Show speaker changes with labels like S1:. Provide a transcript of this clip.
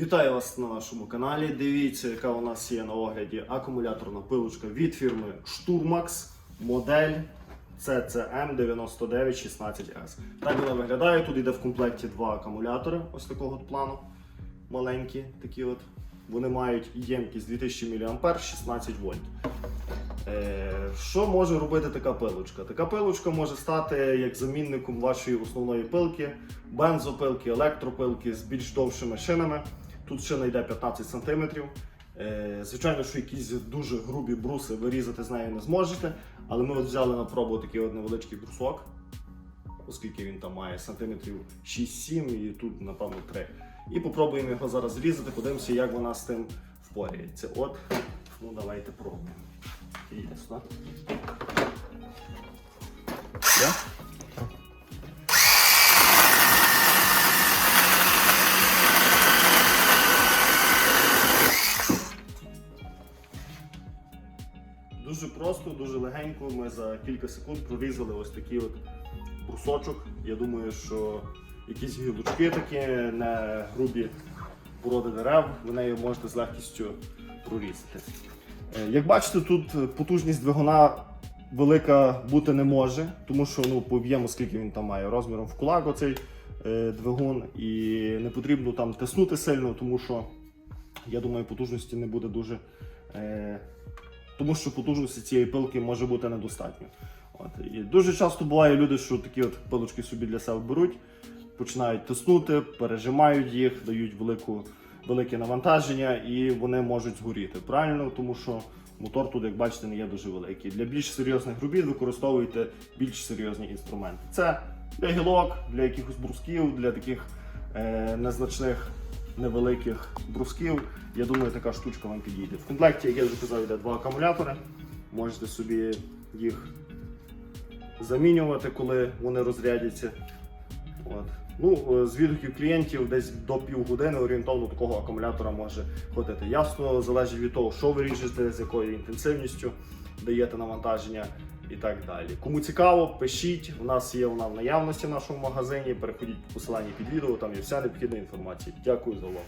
S1: Вітаю вас на нашому каналі. Дивіться, яка у нас є на огляді акумуляторна пилочка від фірми Sturmax, модель CCM9916S. Так вона виглядає. Тут йде в комплекті два акумулятори ось такого от плану. Маленькі такі от. Вони мають ємкість 2000 мА 16 вольт. Е, Що може робити така пилочка? Така пилочка може стати як замінником вашої основної пилки, бензопилки, електропилки з більш довшими шинами. Тут шина йде 15 см. Звичайно, що якісь дуже грубі бруси вирізати з нею не зможете, але ми от взяли на пробу такий от невеличкий брусок, оскільки він там має сантиметрів 6-7 і тут, напевно, 3. І попробуємо його зараз зрізати, подивимося, як вона з тим впоряється. От, ну давайте пробуємо. Ясно. Я? Дуже просто, дуже легенько. Ми за кілька секунд прорізали ось такий от брусочок. Я думаю, що якісь гілочки такі, не грубі породи дерев, ви нею можете з легкістю прорізати. Е, Як бачите, тут потужність двигуна велика бути не може, тому що ну, по об'єму, скільки він там має, розміром в кулак оцей е, двигун, і не потрібно там тиснути сильно, тому що я думаю, потужності не буде дуже. Тому що потужності цієї пилки може бути недостатньо. От. І дуже часто буває люди, що такі от пилочки собі для себе беруть, починають тиснути, пережимають їх, дають велику, велике навантаження і вони можуть згоріти. Правильно, тому що мотор тут, як бачите, не є дуже великий. Для більш серйозних робіт використовуйте більш серйозні інструменти. Це для гілок, для якихось брусків, для таких е, незначних невеликих брусків. Я думаю, така штучка вам підійде. В комплекті, як я вже казав, йде два акумулятори. Можете собі їх замінювати, коли вони розрядяться. От. Ну, е, з відгуків клієнтів десь до півгодини орієнтовно такого акумулятора може ходити. Ясно, залежить від того, що ви ріжете, з якою інтенсивністю даєте навантаження і так далі. Кому цікаво, пишіть. У нас є вона в наявності в нашому магазині. Переходіть по посиланні під відео, там є вся необхідна інформація. Дякую за увагу.